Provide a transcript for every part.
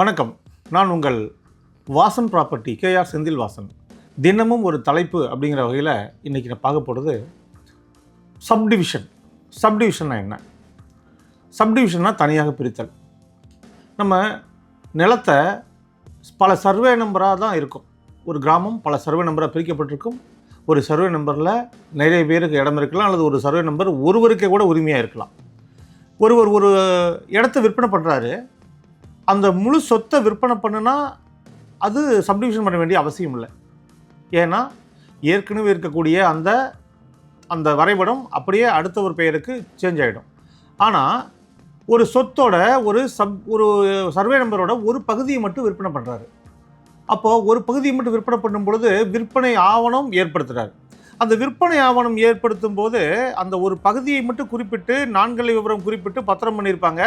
வணக்கம். நான் உங்கள் வாசன் ப்ராப்பர்ட்டி கேஆர் செந்தில் வாசன். தினமும் ஒரு தலைப்பு அப்படிங்கிற வகையில் இன்றைக்கி நான் பார்க்க போகிறது சப்டிவிஷன் சப்டிவிஷன்னா என்ன? சப்டிவிஷன்னா தனியாக பிரித்தல். நம்ம நிலத்தை பல சர்வே நம்பராக தான் இருக்கும். ஒரு கிராமம் பல சர்வே நம்பராக பிரிக்கப்பட்டிருக்கும். ஒரு சர்வே நம்பரில் நிறைய பேருக்கு இடம் இருக்கலாம் அல்லது ஒரு சர்வே நம்பர் ஒருவருக்கே கூட உரிமையாக இருக்கலாம். ஒருவர் ஒரு இடத்த விற்பனை பண்ணுறாரு அந்த முழு சொத்தை விற்பனை பண்ணுனா அது சப்டிவிஷன் பண்ண வேண்டிய அவசியம் இல்லை. ஏன்னா ஏற்கனவே இருக்கக்கூடிய அந்த அந்த வரைபடம் அப்படியே அடுத்த ஒரு பெயருக்கு சேஞ்ச் ஆகிடும் ஆனால் ஒரு சொத்தோட ஒரு சப் ஒரு சர்வே நம்பரோட ஒரு பகுதியை மட்டும் விற்பனை பண்ணுறாரு அப்போது ஒரு பகுதியை மட்டும் விற்பனை பண்ணும் பொழுது விற்பனை ஆவணம் ஏற்படுத்துகிறார் அந்த விற்பனை ஆவணம் ஏற்படுத்தும் போது அந்த ஒரு பகுதியை மட்டும் குறிப்பிட்டு நான்கலை விவரம் குறிப்பிட்டு பத்திரம் பண்ணியிருப்பாங்க.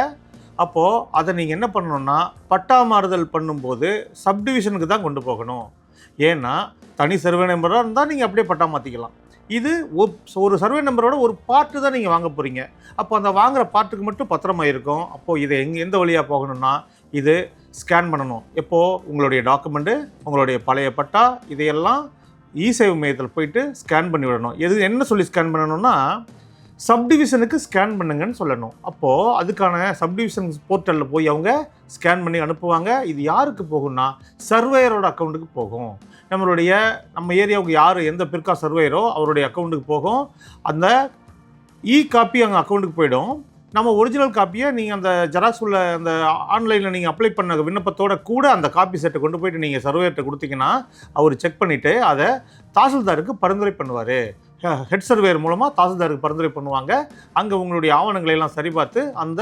அப்போது அதை நீங்கள் என்ன பண்ணணும்னா பட்டா மாறுதல் பண்ணும்போது சப்டிவிஷனுக்கு தான் கொண்டு போகணும். ஏன்னா தனி சர்வே நம்பராக இருந்தால் நீங்கள் அப்படியே பட்டா மாற்றிக்கலாம் இது ஒரு சர்வே நம்பரோட ஒரு பார்ட்டு தான் நீங்கள் வாங்க போகிறீங்க அப்போ அந்த வாங்குகிற பார்ட்டுக்கு மட்டும் பத்திரமாக இருக்கும். அப்போது இதை எங்கே எந்த வழியாக போகணும்னா இது ஸ்கேன் பண்ணணும். எப்போது உங்களுடைய டாக்குமெண்ட்டு உங்களுடைய பழைய பட்டா இதையெல்லாம் இ சேவை மையத்தில் போயிட்டு ஸ்கேன் பண்ணி விடணும். எது என்ன சொல்லி ஸ்கேன் பண்ணணும்னா சப்டிவிஷனுக்கு ஸ்கேன் பண்ணுங்கன்னு சொல்லணும். அப்போது அதுக்கான சப்டிவிஷன் போர்ட்டலில் போய் அவங்க ஸ்கேன் பண்ணி அனுப்புவாங்க. இது யாருக்கு போகும்னா சர்வேயரோட அக்கௌண்ட்டுக்கு போகும். நம்மளுடைய நம்ம ஏரியாவுக்கு யார் எந்த பிற்கா சர்வேயரோ அவருடைய அக்கௌண்ட்டுக்கு போகும். அந்த இ காப்பி அங்கே அக்கௌண்ட்டுக்கு போயிடும். நம்ம ஒரிஜினல் காப்பியை நீங்கள் அந்த ஜெராக்ஸ் உள்ள அந்த ஆன்லைனில் நீங்கள் அப்ளை பண்ண விண்ணப்பத்தோட கூட அந்த காப்பி செட்டை கொண்டு போயிட்டு நீங்கள் சர்வேயர்கிட்ட கொடுத்தீங்கன்னா அவர் செக் பண்ணிவிட்டு அதை தாசில்தாருக்கு பரிந்துரை பண்ணுவார். ஹெட் சர்வேயர் மூலமாக தாசில்தாருக்கு பரிந்துரை பண்ணுவாங்க. அங்கே உங்களுடைய ஆவணங்களை எல்லாம் சரிபார்த்து அந்த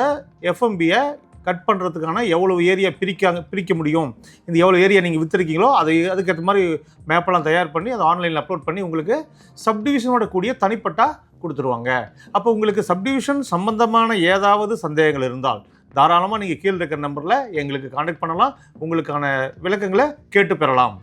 எஃப்எம்பியை கட் பண்ணுறதுக்கான எவ்வளோ ஏரியா பிரிக்காங்க பிரிக்க முடியும்? இந்த எவ்வளோ ஏரியா நீங்கள் விற்றுருக்கீங்களோ அதை அதுக்கேற்ற மாதிரி மேப்பெல்லாம் தயார் பண்ணி அதை ஆன்லைனில் அப்லோட் பண்ணி உங்களுக்கு சப்டிவிஷனோட கூடிய தனிப்பட்டா கொடுத்துருவாங்க. அப்போ உங்களுக்கு சப்டிவிஷன் சம்பந்தமான ஏதாவது சந்தேகங்கள் இருந்தால் தாராளமாக நீங்கள் கீழே இருக்கிற நம்பரில் எங்களுக்கு காண்டாக்ட் பண்ணலாம். உங்களுக்கான விளக்கங்களை கேட்டு பெறலாம்.